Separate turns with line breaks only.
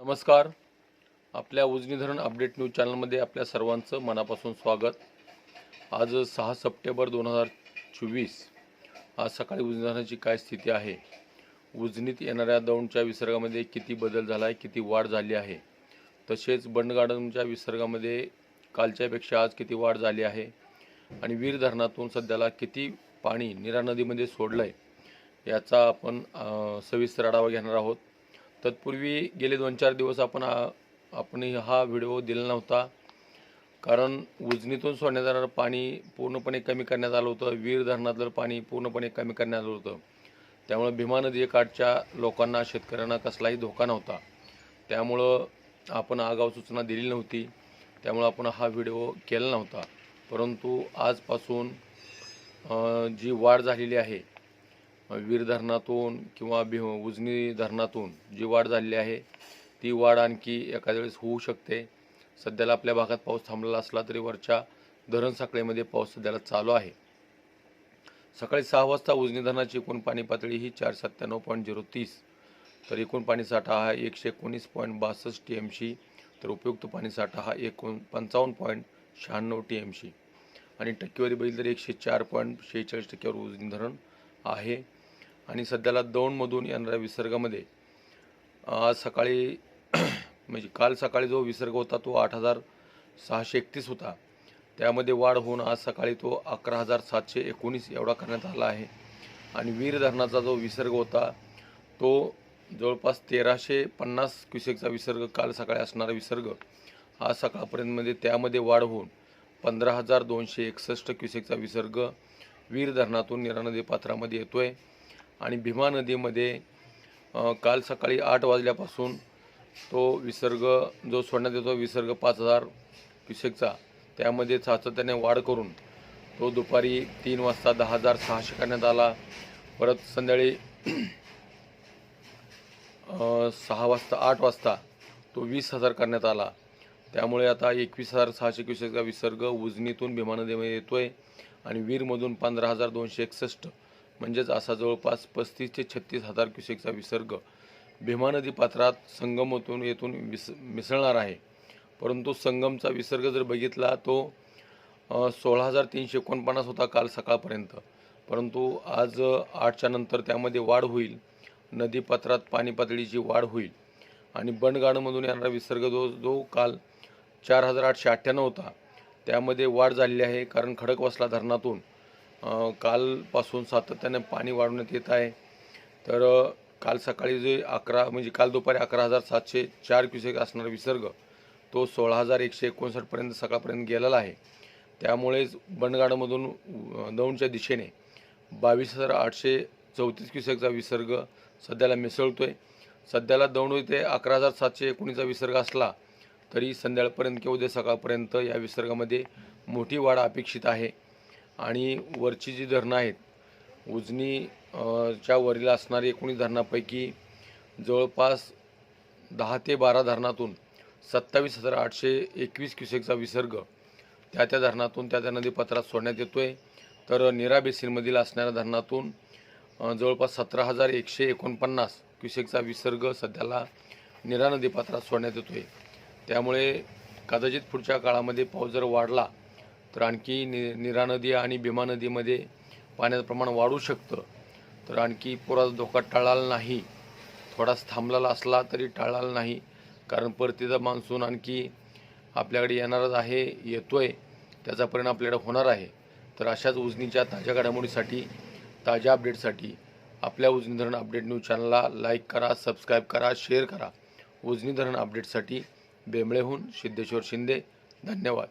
नमस्कार. आपल्या उजनी धरण अपडेट न्यूज चॅनलमध्ये आपल्या सर्वांचं मनापासून स्वागत. आज सहा सप्टेंबर दोन हजार चोवीस. आज सकाळी उजनी धरणाची काय स्थिती आहे? उजनीत येणाऱ्या दौंडच्या विसर्गामध्ये किती बदल झाला आहे किती वाढ झाली आहे? तसेच बंड गार्डनच्या विसर्गामध्ये कालच्यापेक्षा आज किती वाढ झाली आहे? आणि वीर धरणातून सध्याला किती पाणी नीरा नदीमध्ये सोडलं आहे याचा आपण सविस्तर आढावा घेणार आहोत. तत्पूर्वी गेले दोन चार दिवस आपण आपण हा व्हिडिओ दिला नव्हता. कारण उजनीतून सोडण्यात जाणारं पाणी पूर्णपणे कमी करण्यात आलं होतं. वीर धरणातलं पाणी पूर्णपणे कमी करण्यात आलं होतं. त्यामुळं भीमा नदीकाठच्या लोकांना शेतकऱ्यांना कसलाही धोका नव्हता. त्यामुळं आपण आगाऊ सूचना दिली नव्हती. त्यामुळं आपण हा व्हिडिओ केला नव्हता. परंतु आजपासून जी वाढ झालेली आहे वीर धरणातून किंवा भि उजनी धरणातून जी वाढ झालेली आहे ती वाढ आणखी एखाद्या वेळेस होऊ शकते. सध्याला आपल्या भागात पाऊस थांबलेला असला तरी वरच्या धरण साखळीमध्ये पाऊस सध्याला चालू आहे. सकाळी सहा वाजता उजनी धरणाची एकूण पाणी पातळी ही चार सत्त्याण्णव पॉईंट झिरो तीस. तर एकूण पाणी साठा हा एकशे एकोणीस पॉईंट बासष्ट टी एम सी तर उपयुक्त पाणी साठा हा एकोण पंचावन्न पॉईंट शहाण्णव टी एम सी आणि टक्केवारी बघितली तर एकशे चार पॉईंट शेहेचाळीस टक्क्यावर उजनी धरण आहे. आणि सध्याला दौंडमधून येणाऱ्या विसर्गामध्ये आज सकाळी म्हणजे काल सकाळी जो विसर्ग होता तो आठ हजार सहाशे एकतीस होता. त्यामध्ये वाढ होऊन आज सकाळी तो अकरा हजार सातशे एकोणीस एवढा करण्यात आला आहे. आणि वीर धरणाचा जो विसर्ग होता तो जवळपास तेराशे पन्नास क्युसेकचा विसर्ग काल सकाळी असणारा विसर्ग आज सकाळपर्यंतमध्ये त्यामध्ये वाढ होऊन पंधरा हजार दोनशे एकसष्ट क्युसेकचा विसर्ग वीर धरणातून निरा नदी पात्रामध्ये येतो आहे आणि भीमा नदीमध्ये काल सकाळी आठ वाजल्यापासून तो विसर्ग जो सोडण्यात येतो विसर्ग पाच हजार क्युसेकचा त्यामध्ये सातत्याने वाढ करून तो दुपारी तीन वाजता दहा हजार सहाशे करण्यात आला. परत संध्याकाळी सहा वाजता आठ वाजता तो वीस हजार करण्यात आला. त्यामुळे आता एकवीस हजार सहाशे क्युसेकचा विसर्ग उजनीतून भीमा नदीमध्ये येतो आहे आणि वीरमधून पंधरा हजार दोनशे एकसष्ट म्हणजेच असा जवळपास पस्तीस ते छत्तीस हजार क्युसेकचा विसर्ग भीमा नदी पात्रात संगमतून येथून विस मिसळणार आहे. परंतु संगमचा विसर्ग जर बघितला तो सोळा हजार तीनशे एकोणपन्नास होता काल सकाळपर्यंत. परंतु आज आठच्या नंतर त्यामध्ये वाढ होईल. नदीपात्रात पाणी पातळीची वाढ होईल. आणि बंडगाडमधून येणारा विसर्ग जो जो काल चार हजार आठशे अठ्ठ्याण्णव होता त्यामध्ये वाढ झालेली आहे. कारण खडकवासला धरणातून कालपासून सातत्याने पाणी वाढवण्यात येत आहे. तर काल सकाळी जे अकरा म्हणजे काल दुपारी अकरा हजार सातशे चार क्युसेक असणारा विसर्ग तो सोळा हजार एकशे एकोणसाठपर्यंत सकाळपर्यंत गेलेला आहे. त्यामुळेच बंडगाडमधून दौंडच्या दिशेने बावीस हजार आठशे चौतीस क्युसेकचा विसर्ग सध्याला मिसळतो आहे सध्याला दौंड इथे अकरा हजार सातशे एकोणीसचा विसर्ग असला तरी संध्याकाळपर्यंत किंवा उद्या सकाळपर्यंत या विसर्गामध्ये मोठी वाढ अपेक्षित आहे. आणि वरची जी धरणं आहेत उजनी च्या वरील असणारी एकोणीस धरणापैकी जवळपास दहा ते बारा धरणातून सत्तावीस हजार आठशे एकवीस क्युसेकचा विसर्ग त्या त्या धरणातून त्या त्या नदीपात्रात सोडण्यात येतो आहे तर निरा बेसिनमधील असणाऱ्या धरणातून जवळपास सतरा हजार एकशे एकोणपन्नास क्युसेकचा विसर्ग सध्याला निरा नदीपात्रात सोडण्यात येतो आहे त्यामुळे कदाचित पुढच्या काळामध्ये पाऊस जर वाढला तर आणखी नि निरा नदी आणि भीमा नदीमध्ये पाण्याचं प्रमाण वाढू शकतं. तर आणखी पुराचा धोका टाळाला नाही. थोडा थांबलेला असला तरी टळाला नाही. कारण परतीचा मान्सून आणखी आपल्याकडे येणारच आहे येतो आहे त्याचा परिणाम आपल्याकडे होणार आहे. तर अशाच उजनीच्या ताज्या घडामोडीसाठी ताज्या अपडेटसाठी आपल्या उजनी धरण अपडेट न्यूज चॅनलला लाईक करा सबस्क्राईब करा शेअर करा. उजनी धरण अपडेटसाठी बेंबळेहून सिद्धेश्वर शिंदे. धन्यवाद.